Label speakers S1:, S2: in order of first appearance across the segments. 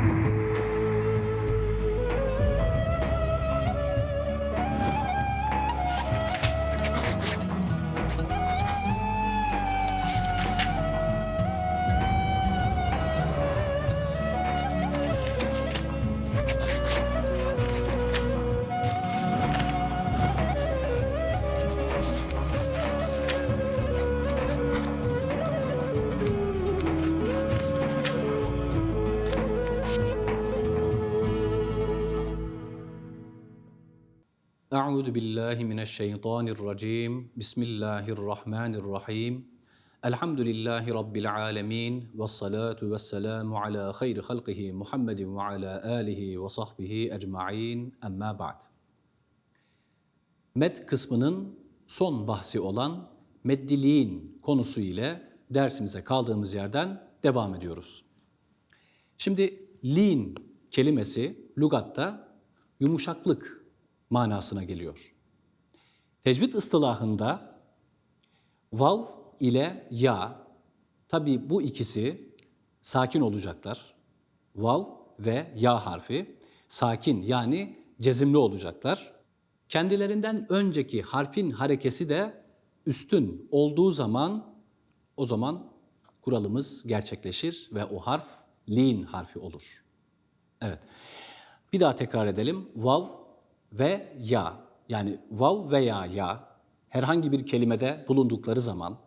S1: thank you Euzu billahi mineşşeytanirracim. Bismillahirrahmanirrahim. Elhamdülillahi rabbil alamin ve salatu vesselamu ala hayri halqihi Muhammedin ve ala alihi ve sahbihi ecmaîn. Amma ba'd. Med kısmının son bahsi olan meddiliğin konusu ile dersimize kaldığımız yerden devam ediyoruz. Şimdi lin kelimesi lugatta yumuşaklık manasına geliyor. Tecvid ıstılahında vav ile ya tabi bu ikisi sakin olacaklar. Vav ve ya harfi sakin yani cezimli olacaklar. Kendilerinden önceki harfin harekesi de üstün olduğu zaman o zaman kuralımız gerçekleşir ve o harf lin harfi olur. Evet. Bir daha tekrar edelim. Vav ve ya yani vav veya ya herhangi bir kelimede bulundukları zaman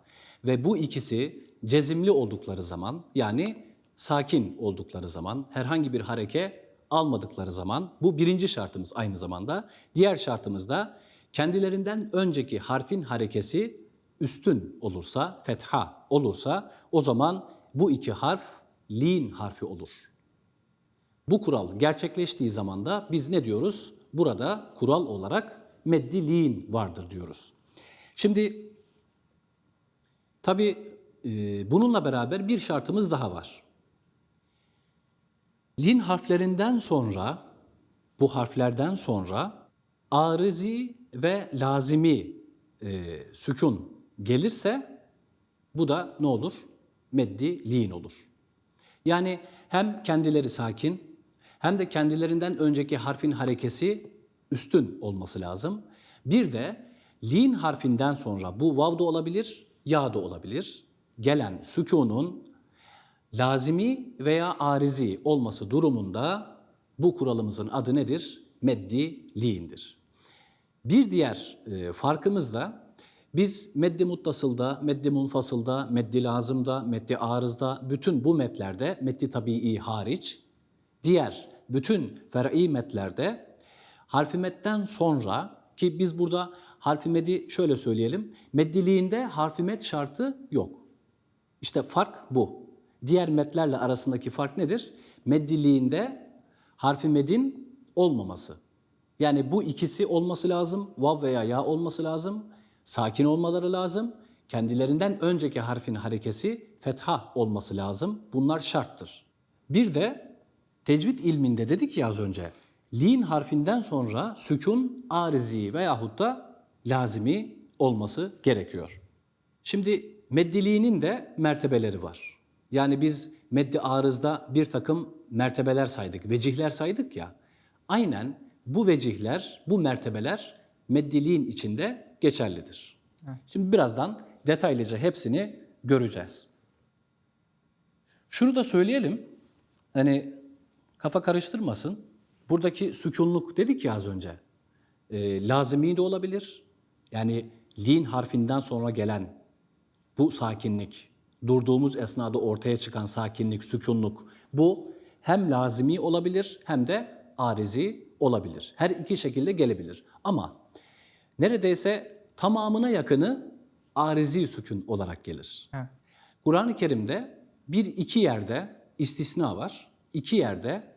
S1: ve bu ikisi cezimli oldukları zaman yani sakin oldukları zaman herhangi bir hareke almadıkları zaman bu birinci şartımız aynı zamanda. Diğer şartımız da kendilerinden önceki harfin harekesi üstün olursa, fetha olursa o zaman bu iki harf lin harfi olur. Bu kural gerçekleştiği zaman da biz ne diyoruz? Burada kural olarak meddiliğin vardır diyoruz. Şimdi tabi bununla beraber bir şartımız daha var. Lin harflerinden sonra, bu harflerden sonra arızi ve lazimi e, sükun gelirse bu da ne olur? Meddi lin olur. Yani hem kendileri sakin hem de kendilerinden önceki harfin harekesi üstün olması lazım. Bir de lin harfinden sonra bu vav da olabilir, ya da olabilir. Gelen sükunun lazimi veya arizi olması durumunda bu kuralımızın adı nedir? Meddi li'indir. Bir diğer e, farkımız da biz meddi muttasılda, meddi munfasılda, meddi lazımda, meddi arızda bütün bu metlerde meddi tabii hariç diğer bütün fer'i metlerde harfi metten sonra ki biz burada harfi medi şöyle söyleyelim. Meddiliğinde harfi met şartı yok. İşte fark bu. Diğer metlerle arasındaki fark nedir? Meddiliğinde harfi medin olmaması. Yani bu ikisi olması lazım. Vav veya ya olması lazım. Sakin olmaları lazım. Kendilerinden önceki harfin harekesi fetha olması lazım. Bunlar şarttır. Bir de tecvid ilminde dedik ya az önce. Lin harfinden sonra sükun arizi veyahut da lazimi olması gerekiyor. Şimdi meddiliğinin de mertebeleri var. Yani biz meddi arızda bir takım mertebeler saydık, vecihler saydık ya. Aynen bu vecihler, bu mertebeler meddiliğin içinde geçerlidir. Şimdi birazdan detaylıca hepsini göreceğiz. Şunu da söyleyelim, hani kafa karıştırmasın. Buradaki sükunluk dedik ya az önce, e, lazimi de olabilir. Yani lin harfinden sonra gelen bu sakinlik, durduğumuz esnada ortaya çıkan sakinlik, sükunluk bu hem lazimi olabilir hem de arizi olabilir. Her iki şekilde gelebilir. Ama neredeyse tamamına yakını arizi sükun olarak gelir. Kur'an-ı Kerim'de bir iki yerde istisna var. İki yerde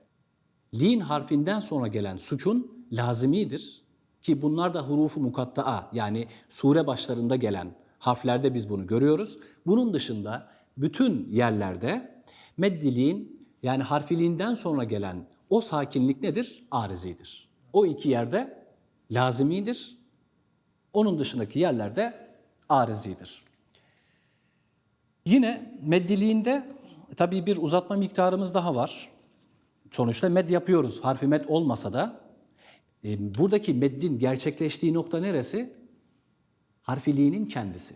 S1: lin harfinden sonra gelen sükun lazimidir. Ki bunlar da hurufu mukatta'a yani sure başlarında gelen harflerde biz bunu görüyoruz. Bunun dışında bütün yerlerde meddiliğin yani harfiliğinden sonra gelen o sakinlik nedir? Arizidir. O iki yerde lazimidir. Onun dışındaki yerlerde arizidir. Yine meddiliğinde tabii bir uzatma miktarımız daha var. Sonuçta med yapıyoruz. Harfi med olmasa da e, buradaki meddin gerçekleştiği nokta neresi? Harfiliğinin kendisi.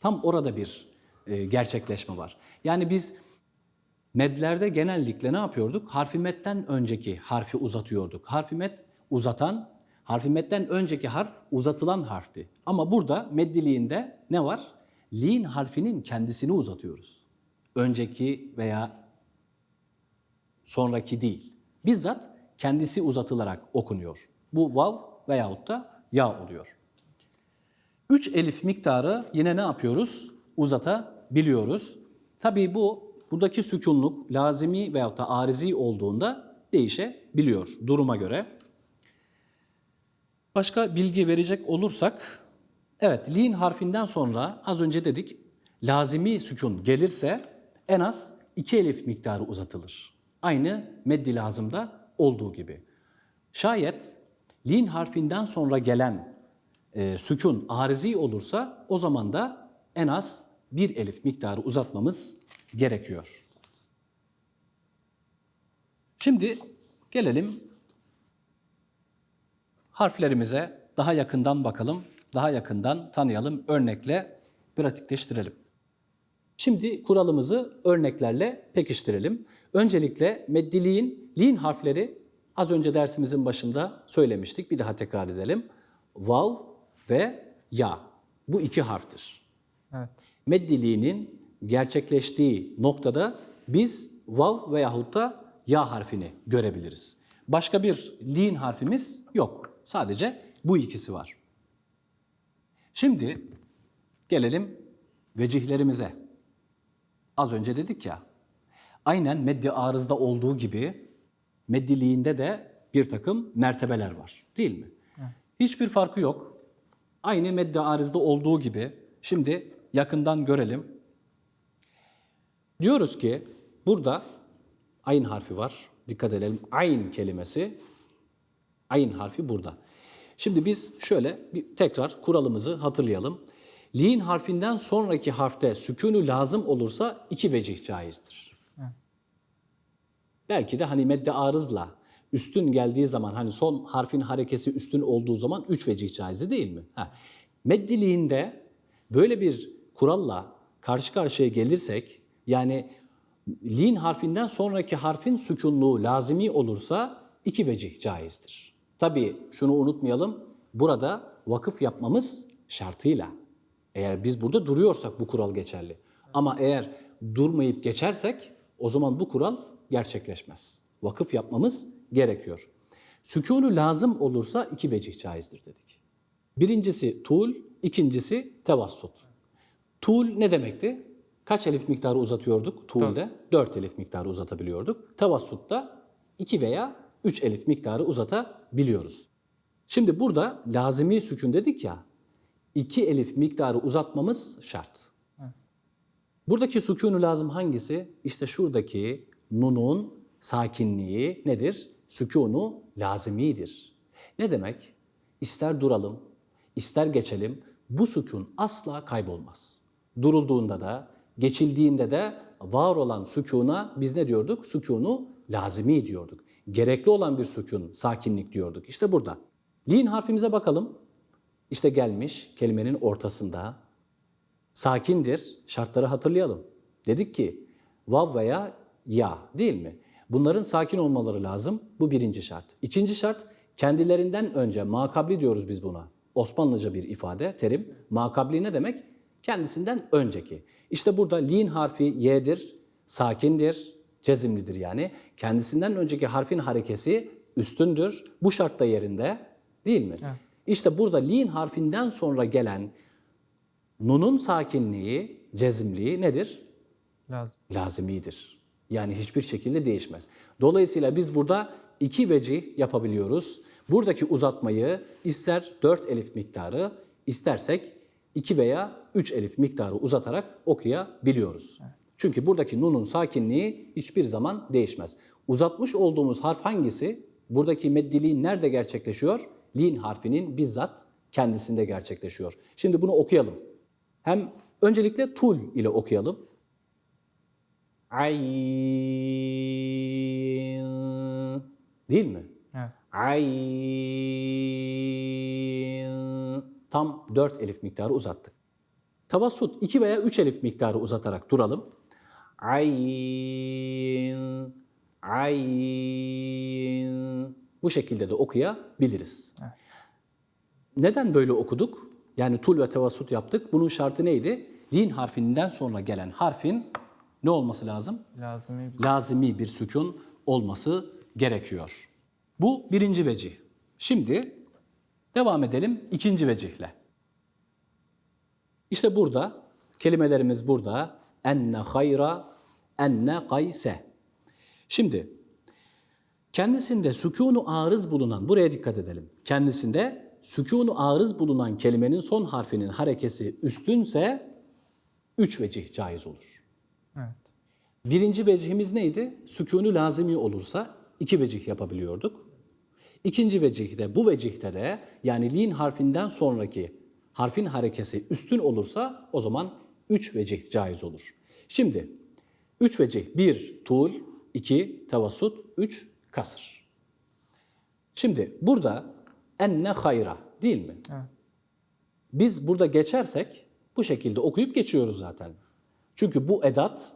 S1: Tam orada bir e, gerçekleşme var. Yani biz medlerde genellikle ne yapıyorduk? Harfi medden önceki harfi uzatıyorduk. Harfi med uzatan, harfi medden önceki harf uzatılan harfti. Ama burada meddiliğinde ne var? Li'in harfinin kendisini uzatıyoruz. Önceki veya sonraki değil. Bizzat kendisi uzatılarak okunuyor. Bu vav veyahut da ya oluyor. Üç elif miktarı yine ne yapıyoruz? Uzatabiliyoruz. Tabii bu buradaki sükunluk lazimi veyahut da arizi olduğunda değişebiliyor duruma göre. Başka bilgi verecek olursak, evet lin harfinden sonra az önce dedik lazimi sükun gelirse en az iki elif miktarı uzatılır. Aynı meddi lazımda olduğu gibi. Şayet lin harfinden sonra gelen e, sükun arizi olursa o zaman da en az bir elif miktarı uzatmamız gerekiyor. Şimdi gelelim harflerimize daha yakından bakalım, daha yakından tanıyalım, örnekle pratikleştirelim. Şimdi kuralımızı örneklerle pekiştirelim. Öncelikle meddiliğin liğin harfleri az önce dersimizin başında söylemiştik. Bir daha tekrar edelim. Vav ve ya. Bu iki harftir.
S2: Evet.
S1: Meddiliğinin gerçekleştiği noktada biz vav veyahut da ya harfini görebiliriz. Başka bir liğin harfimiz yok. Sadece bu ikisi var. Şimdi gelelim vecihlerimize. Az önce dedik ya, aynen meddi arızda olduğu gibi meddiliğinde de bir takım mertebeler var değil mi? Hiçbir farkı yok. Aynı meddi arızda olduğu gibi şimdi yakından görelim. Diyoruz ki burada ayn harfi var. Dikkat edelim. Ayn kelimesi ayn harfi burada. Şimdi biz şöyle bir tekrar kuralımızı hatırlayalım. Li'in harfinden sonraki harfte sükûnü lazım olursa iki vecih caizdir. Belki de hani medde arızla üstün geldiği zaman hani son harfin harekesi üstün olduğu zaman üç vecih caizi değil mi? Ha. Meddiliğinde böyle bir kuralla karşı karşıya gelirsek yani lin harfinden sonraki harfin sükunluğu lazimi olursa iki vecih caizdir. Tabii şunu unutmayalım. Burada vakıf yapmamız şartıyla. Eğer biz burada duruyorsak bu kural geçerli. Ama eğer durmayıp geçersek o zaman bu kural gerçekleşmez. Vakıf yapmamız gerekiyor. Sükûnü lazım olursa iki vecih caizdir dedik. Birincisi tul, ikincisi tevassut. Tul ne demekti? Kaç elif miktarı uzatıyorduk tulde? Dört elif miktarı uzatabiliyorduk. Tevassutta iki veya üç elif miktarı uzatabiliyoruz. Şimdi burada lazimi sükun dedik ya, iki elif miktarı uzatmamız şart. Buradaki sükûnu lazım hangisi? İşte şuradaki nunun sakinliği nedir? Sükûnu lazimidir. Ne demek? İster duralım, ister geçelim, bu sükun asla kaybolmaz. Durulduğunda da, geçildiğinde de var olan sükuna biz ne diyorduk? Sükunu lazimi diyorduk. Gerekli olan bir sükun, sakinlik diyorduk. İşte burada. Lin harfimize bakalım. İşte gelmiş kelimenin ortasında. Sakindir. Şartları hatırlayalım. Dedik ki vav veya ya değil mi? Bunların sakin olmaları lazım. Bu birinci şart. İkinci şart kendilerinden önce makabli diyoruz biz buna. Osmanlıca bir ifade, terim. Makabli ne demek? Kendisinden önceki. İşte burada lin harfi y'dir, sakindir, cezimlidir yani. Kendisinden önceki harfin harekesi üstündür. Bu şartta yerinde değil mi? İşte burada lin harfinden sonra gelen nunun sakinliği, cezimliği nedir?
S2: Lazım.
S1: lazimidir. Yani hiçbir şekilde değişmez. Dolayısıyla biz burada iki vecih yapabiliyoruz. Buradaki uzatmayı ister 4 elif miktarı, istersek 2 veya 3 elif miktarı uzatarak okuyabiliyoruz. Çünkü buradaki nunun sakinliği hiçbir zaman değişmez. Uzatmış olduğumuz harf hangisi? Buradaki meddiliğin nerede gerçekleşiyor? Lin harfinin bizzat kendisinde gerçekleşiyor. Şimdi bunu okuyalım. Hem öncelikle tul ile okuyalım. Ayn Değil mi?
S2: Evet.
S1: Ayn. Tam 4 elif miktarı uzattık. Tavassut 2 veya 3 elif miktarı uzatarak duralım. Ayn. Ayn. Bu şekilde de okuyabiliriz. Neden böyle okuduk? Yani tul ve tevassut yaptık. Bunun şartı neydi? Lin harfinden sonra gelen harfin ne olması lazım?
S2: Lazımi bir
S1: lazimi bir sükun olması gerekiyor. Bu birinci vecih. Şimdi devam edelim ikinci vecihle. İşte burada kelimelerimiz burada. Enne hayra, enne gayse. Şimdi kendisinde sükunu arız bulunan, buraya dikkat edelim. Kendisinde sükunu arız bulunan kelimenin son harfinin harekesi üstünse üç vecih caiz olur.
S2: Evet.
S1: Birinci vecihimiz neydi? Sükûnu lazimi olursa iki vecih yapabiliyorduk. İkinci vecihte, bu vecihte de yani lin harfinden sonraki harfin harekesi üstün olursa o zaman üç vecih caiz olur. Şimdi üç vecih, bir tul, iki tevassut, üç kasır. Şimdi burada enne hayra değil mi?
S2: Evet.
S1: Biz burada geçersek bu şekilde okuyup geçiyoruz zaten. Çünkü bu edat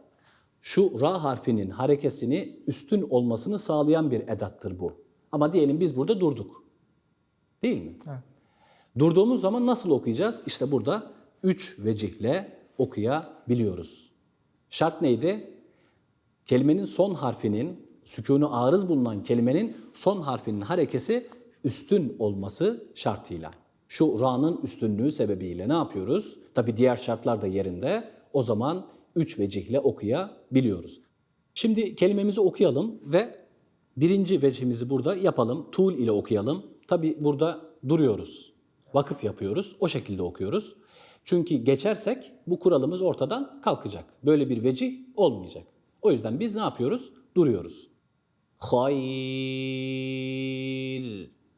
S1: şu ra harfinin harekesini üstün olmasını sağlayan bir edattır bu. Ama diyelim biz burada durduk. Değil mi?
S2: Evet.
S1: Durduğumuz zaman nasıl okuyacağız? İşte burada üç vecihle okuyabiliyoruz. Şart neydi? Kelimenin son harfinin, sükûnu arız bulunan kelimenin son harfinin harekesi üstün olması şartıyla. Şu ra'nın üstünlüğü sebebiyle ne yapıyoruz? Tabi diğer şartlar da yerinde. O zaman üç vecihle okuyabiliyoruz. Şimdi kelimemizi okuyalım ve birinci vecihimizi burada yapalım. Tuğul ile okuyalım. Tabi burada duruyoruz. Vakıf yapıyoruz. O şekilde okuyoruz. Çünkü geçersek bu kuralımız ortadan kalkacak. Böyle bir vecih olmayacak. O yüzden biz ne yapıyoruz? Duruyoruz. Hayl.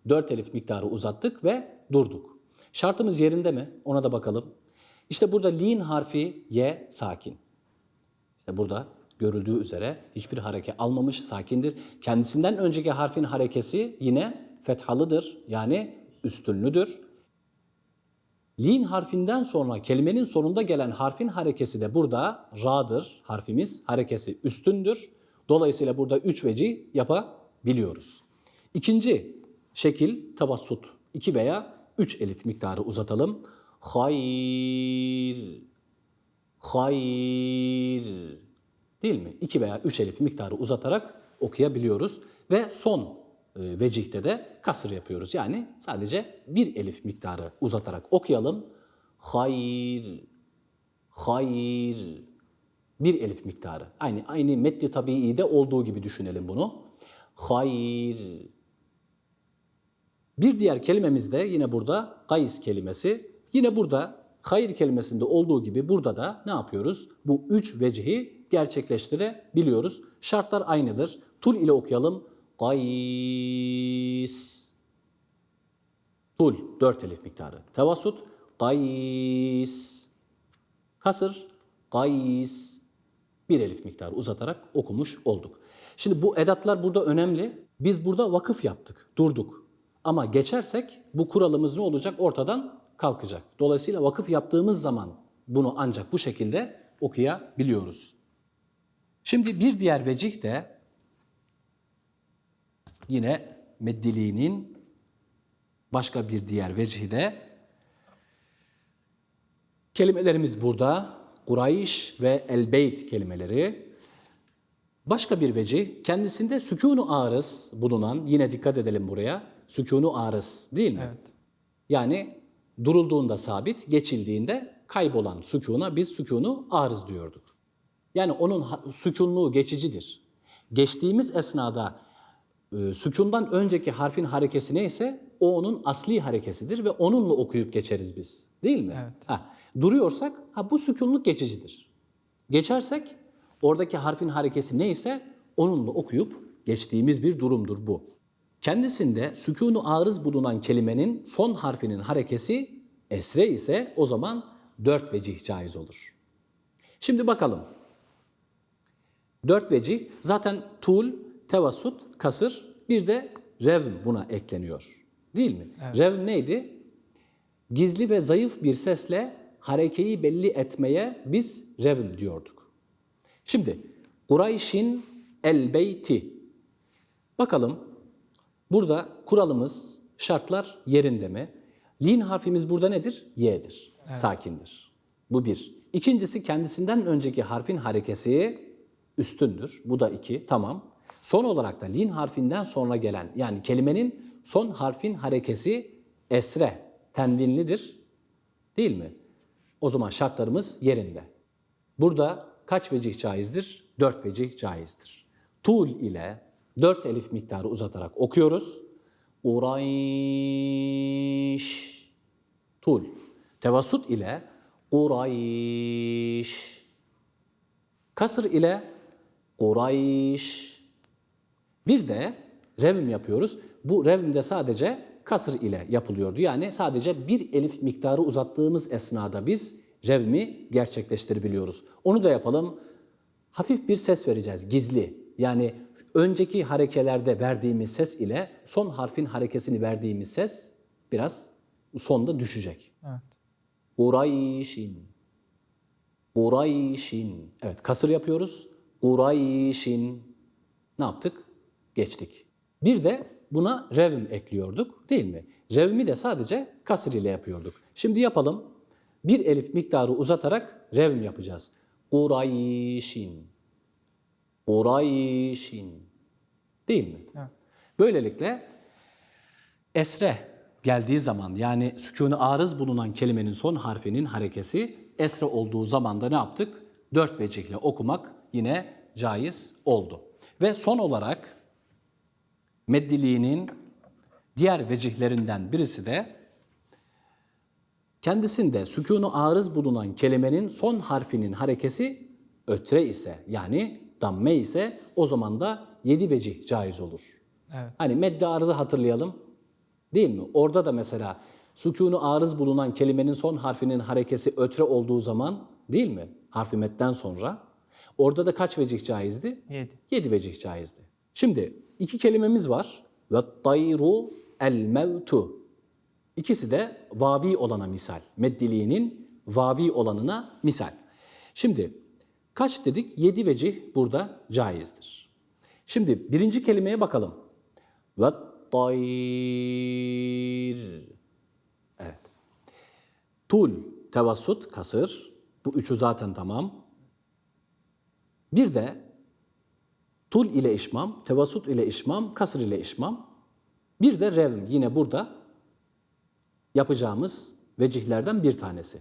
S1: Dört elif miktarı uzattık ve durduk. Şartımız yerinde mi? Ona da bakalım. İşte burada lin harfi ye sakin. İşte burada görüldüğü üzere hiçbir hareke almamış, sakindir. Kendisinden önceki harfin harekesi yine fethalıdır. Yani üstünlüdür. Lin harfinden sonra kelimenin sonunda gelen harfin harekesi de burada ra'dır. Harfimiz harekesi üstündür. Dolayısıyla burada üç veci yapabiliyoruz. İkinci şekil tabassut. iki veya üç elif miktarı uzatalım. Hayr, hayr değil mi? İki veya üç elif miktarı uzatarak okuyabiliyoruz. Ve son e, vecihte de kasır yapıyoruz. Yani sadece bir elif miktarı uzatarak okuyalım. Hayr, hayr, bir elif miktarı. Aynı aynı metni tabii'de olduğu gibi düşünelim bunu. Hayr. Bir diğer kelimemiz de yine burada gays kelimesi. Yine burada hayır kelimesinde olduğu gibi burada da ne yapıyoruz? Bu üç vecihi gerçekleştirebiliyoruz. Şartlar aynıdır. Tul ile okuyalım. Gays. Tul dört elif miktarı. Tevassut gays. Kasır gays. Bir elif miktarı uzatarak okumuş olduk. Şimdi bu edatlar burada önemli. Biz burada vakıf yaptık, durduk. Ama geçersek bu kuralımız ne olacak? Ortadan kalkacak. Dolayısıyla vakıf yaptığımız zaman bunu ancak bu şekilde okuyabiliyoruz. Şimdi bir diğer vecih de yine meddiliğinin başka bir diğer vecihi de kelimelerimiz burada. Kurayş ve el-beyt kelimeleri. Başka bir vecih kendisinde sükûnu arız bulunan yine dikkat edelim buraya. Sükûnu arız değil mi?
S2: Evet.
S1: Yani durulduğunda sabit, geçildiğinde kaybolan sükûna biz sükûnu arız diyorduk. Yani onun sükunluğu geçicidir. Geçtiğimiz esnada e, sükundan önceki harfin harekesi neyse o onun asli harekesidir ve onunla okuyup geçeriz biz. Değil mi?
S2: Evet.
S1: Ha, duruyorsak ha bu sükunluk geçicidir. Geçersek oradaki harfin harekesi neyse onunla okuyup geçtiğimiz bir durumdur bu. Kendisinde sükûnu arız bulunan kelimenin son harfinin harekesi esre ise o zaman dört vecih caiz olur. Şimdi bakalım. Dört vecih zaten tul, tevassut, kasır Bir de revm buna ekleniyor. Değil mi? Revm neydi? Gizli ve zayıf bir sesle harekeyi belli etmeye biz revm diyorduk. Şimdi Kureyş'in el beyti. Bakalım burada kuralımız, şartlar yerinde mi? Lin harfimiz burada nedir? Y'dir. Sakindir. Bu bir. İkincisi kendisinden önceki harfin harekesi üstündür. Bu da iki. Tamam. Son olarak da lin harfinden sonra gelen yani kelimenin son harfin harekesi esre, tenvinlidir. Değil mi? O zaman şartlarımız yerinde. Burada kaç vecih caizdir? Dört vecih caizdir. Tul ile dört elif miktarı uzatarak okuyoruz. Urayş. Tul. Tevassut ile Kurayş. Kasır ile Kurayş. Bir de revm yapıyoruz. Bu revm de sadece kasır ile yapılıyordu. Yani sadece bir elif miktarı uzattığımız esnada biz revmi gerçekleştirebiliyoruz. Onu da yapalım. Hafif bir ses vereceğiz, gizli. Yani önceki harekelerde verdiğimiz ses ile son harfin harekesini verdiğimiz ses biraz sonda düşecek.
S2: Evet.
S1: Kurayşin. Kurayşin. Evet kasır yapıyoruz. Kurayşin. Ne yaptık? Geçtik. Bir de buna revm ekliyorduk değil mi? Revmi de sadece kasır ile yapıyorduk. Şimdi yapalım. Bir elif miktarı uzatarak revm yapacağız. Kurayşin. Kurayşin. Değil mi?
S2: Evet.
S1: Böylelikle esre geldiği zaman yani sükûnu arız bulunan kelimenin son harfinin harekesi esre olduğu zaman da ne yaptık? Dört vecihle okumak yine caiz oldu. Ve son olarak meddiliğinin diğer vecihlerinden birisi de kendisinde sükûnu arız bulunan kelimenin son harfinin harekesi ötre ise yani damme ise o zaman da yedi vecih caiz olur.
S2: Evet.
S1: Hani medde arızı hatırlayalım. Değil mi? Orada da mesela sükûnu arız bulunan kelimenin son harfinin harekesi ötre olduğu zaman değil mi? Harfi medden sonra. Orada da kaç vecih caizdi?
S2: Yedi.
S1: Yedi vecih caizdi. Şimdi iki kelimemiz var. Ve tayru el mevtu. İkisi de vavi olana misal. Meddiliğinin vavi olanına misal. Şimdi kaç dedik? Yedi vecih burada caizdir. Şimdi birinci kelimeye bakalım. Ve tayr. Evet. Tul, tevassut, kasır. Bu üçü zaten tamam. Bir de tul ile işmam, tevassut ile işmam, kasır ile işmam. Bir de revm yine burada yapacağımız vecihlerden bir tanesi.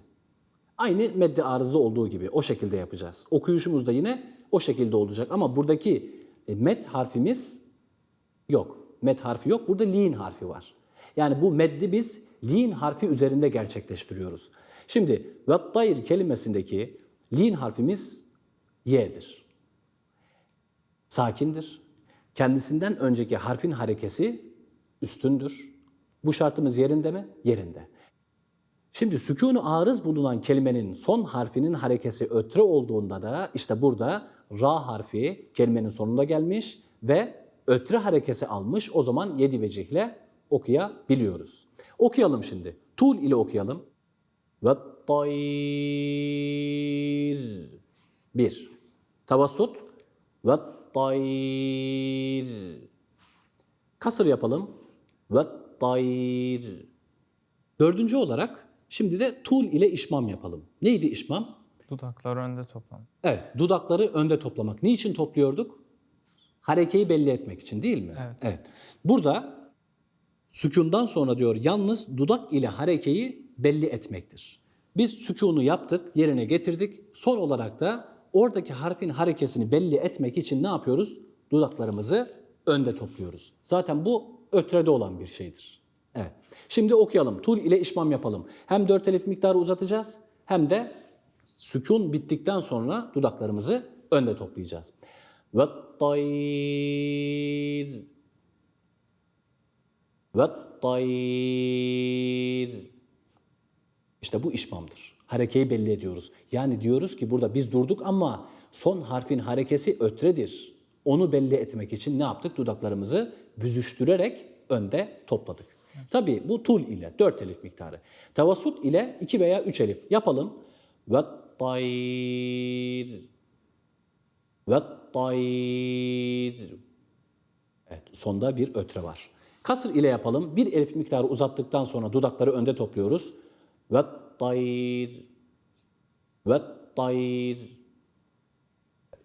S1: Aynı medde arızda olduğu gibi o şekilde yapacağız. Okuyuşumuz da yine o şekilde olacak ama buradaki e, met harfimiz yok. Met harfi yok. Burada lin harfi var. Yani bu meddi biz lin harfi üzerinde gerçekleştiriyoruz. Şimdi vettayr kelimesindeki lin harfimiz y'dir. Sakindir. Kendisinden önceki harfin harekesi üstündür. Bu şartımız yerinde mi? Yerinde. Şimdi sükûnu arız bulunan kelimenin son harfinin harekesi ötre olduğunda da işte burada ra harfi kelimenin sonunda gelmiş ve ötre harekesi almış. O zaman yedi vecihle okuyabiliyoruz. Okuyalım şimdi. Tul ile okuyalım. Ve tayr. Bir. Tavassut. Ve tayr. Kasır yapalım. Ve tayr. Dördüncü olarak şimdi de tul ile işmam yapalım. Neydi işmam?
S2: Dudakları önde toplam.
S1: Evet, dudakları önde toplamak. Niçin topluyorduk? Harekeyi belli etmek için değil mi?
S2: Evet.
S1: Burada sükundan sonra diyor yalnız dudak ile harekeyi belli etmektir. Biz sükunu yaptık, yerine getirdik. Son olarak da oradaki harfin harekesini belli etmek için ne yapıyoruz? Dudaklarımızı önde topluyoruz. Zaten bu ötrede olan bir şeydir. Evet. Şimdi okuyalım. Tul ile işmam yapalım. Hem dört elif miktarı uzatacağız hem de sükun bittikten sonra dudaklarımızı önde toplayacağız. Ve tayr ve tayr İşte bu işmamdır. Harekeyi belli ediyoruz. Yani diyoruz ki burada biz durduk ama son harfin harekesi ötredir. Onu belli etmek için ne yaptık? Dudaklarımızı büzüştürerek önde topladık. Tabii bu tul ile 4 elif miktarı. Tavassut ile 2 veya 3 elif. Yapalım. Ve tayr ve tayr Evet, sonda bir ötre var. Kasır ile yapalım. Bir elif miktarı uzattıktan sonra dudakları önde topluyoruz. Ve tayr ve tayr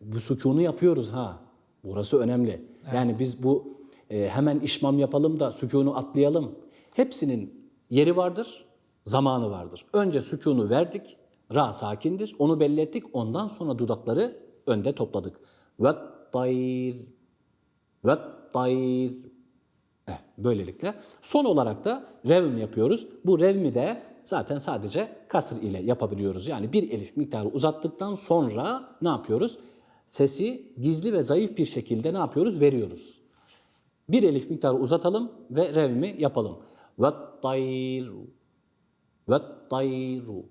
S1: bu sükunu yapıyoruz ha. Burası önemli. Yani biz bu e, hemen işmam yapalım da sükunu atlayalım. Hepsinin yeri vardır, zamanı vardır. Önce sükunu verdik, ra sakindir, onu belli ettik. Ondan sonra dudakları önde topladık. Ve tayr ve tayr Eh, böylelikle. Son olarak da revm yapıyoruz. Bu revmi de zaten sadece kasır ile yapabiliyoruz. Yani bir elif miktarı uzattıktan sonra ne yapıyoruz? Sesi gizli ve zayıf bir şekilde ne yapıyoruz? Veriyoruz. Bir elif miktarı uzatalım ve revmi yapalım. Ve tayru ve tayru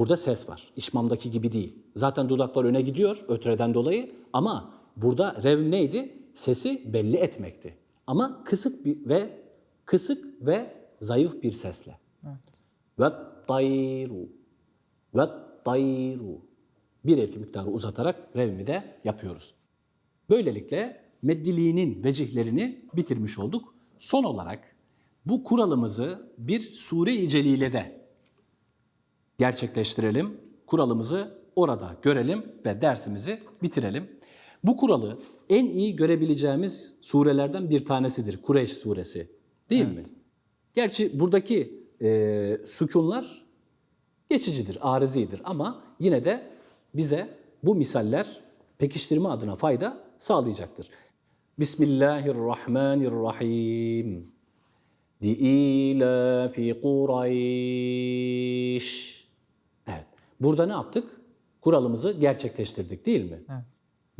S1: Burada ses var. İşmamdaki gibi değil. Zaten dudaklar öne gidiyor ötreden dolayı ama burada revm neydi? Sesi belli etmekti. Ama kısık bir ve kısık ve zayıf bir sesle. Ve tayru ve tayru bir elif miktarı uzatarak revmi de yapıyoruz. Böylelikle meddiliğinin vecihlerini bitirmiş olduk. Son olarak bu kuralımızı bir sure-i celilede gerçekleştirelim. Kuralımızı orada görelim ve dersimizi bitirelim. Bu kuralı en iyi görebileceğimiz surelerden bir tanesidir. Kureyş suresi. Değil mi? Gerçi buradaki e, sükunlar geçicidir, arizidir ama yine de bize bu misaller pekiştirme adına fayda sağlayacaktır. Bismillahirrahmanirrahim. Liilafi Kureyş. Evet. Burada ne yaptık? Kuralımızı gerçekleştirdik değil mi?
S2: Evet.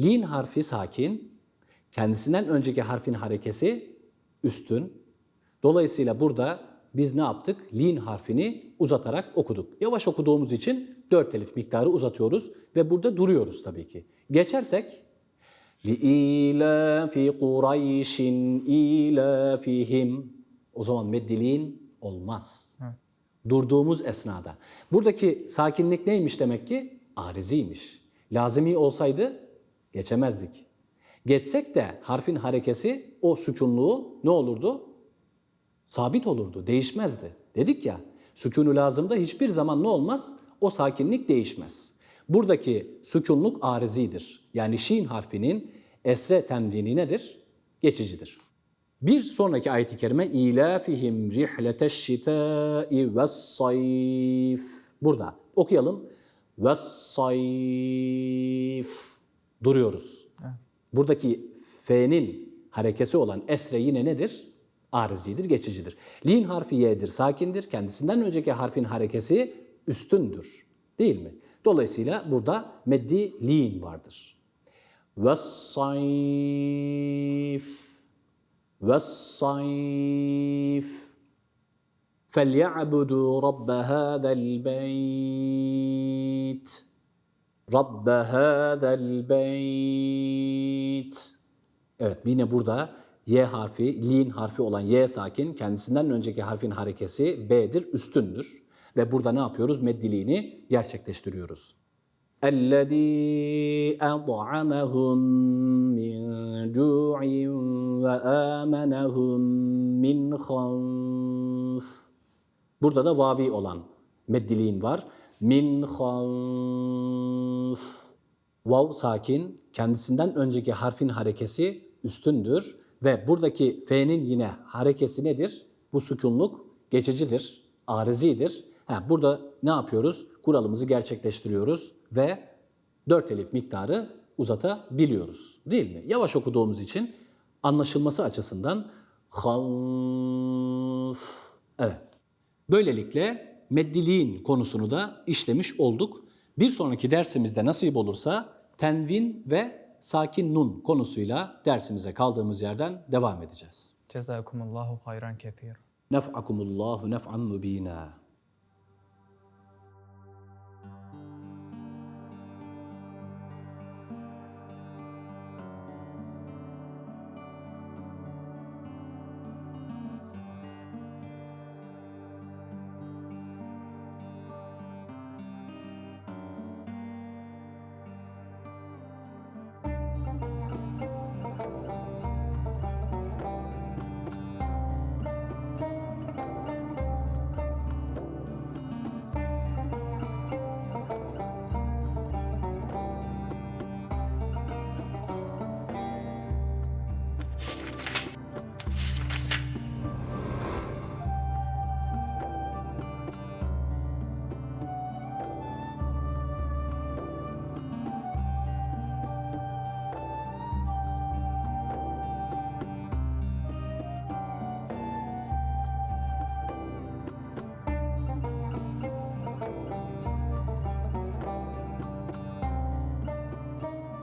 S1: Lin harfi sakin, kendisinden önceki harfin harekesi üstün. Dolayısıyla burada biz ne yaptık? Lin harfini uzatarak okuduk. Yavaş okuduğumuz için dört elif miktarı uzatıyoruz ve burada duruyoruz tabii ki. Geçersek لِإِيلَافِ قُرَيْشٍ إِيلَافِهِمْ O zaman meddiliğin olmaz. Durduğumuz esnada. Buradaki sakinlik neymiş demek ki? Ariziymiş. Lazimi olsaydı geçemezdik. Geçsek de harfin harekesi o sükunluğu ne olurdu? Sabit olurdu, değişmezdi. Dedik ya, sükunu lazımda hiçbir zaman ne olmaz? O sakinlik değişmez. Buradaki sükunluk arizidir. Yani şin harfinin esre temvini nedir? Geçicidir. Bir sonraki ayet-i kerime ilafihim rihleteş şitai ve sayf. Burada okuyalım. Ve sayf. Duruyoruz. Buradaki F'nin harekesi olan esre yine nedir? Arizidir, geçicidir. Lin harfi y'dir, sakindir. Kendisinden önceki harfin harekesi üstündür. Değil mi? Dolayısıyla burada meddi lin vardır. Ve sayf. Ve sayf. فَلْيَعْبُدُوا رَبَّ هَذَا الْبَيْتِ رَبَّ هَذَا الْبَيْتِ Evet yine burada Y harfi, lin harfi olan Y sakin kendisinden önceki harfin harekesi B'dir, üstündür. Ve burada ne yapıyoruz? Meddiliğini gerçekleştiriyoruz. اَلَّذ۪ي اَضْعَمَهُمْ مِنْ جُوعٍ وَآمَنَهُمْ مِنْ خَوْفٍ Burada da vavi olan meddiliğin var. Min havf. Vav sakin, kendisinden önceki harfin harekesi üstündür ve buradaki F'nin yine harekesi nedir? Bu sükunluk geçicidir, arizidir. Ha, burada ne yapıyoruz? Kuralımızı gerçekleştiriyoruz ve dört elif miktarı uzatabiliyoruz. Değil mi? Yavaş okuduğumuz için anlaşılması açısından havf. Evet. Böylelikle meddiliğin konusunu da işlemiş olduk. Bir sonraki dersimizde nasip olursa tenvin ve sakin nun konusuyla dersimize kaldığımız yerden devam edeceğiz.
S2: Cezakumullahu hayran kethir.
S1: Nef'akumullahu nef'an mübina.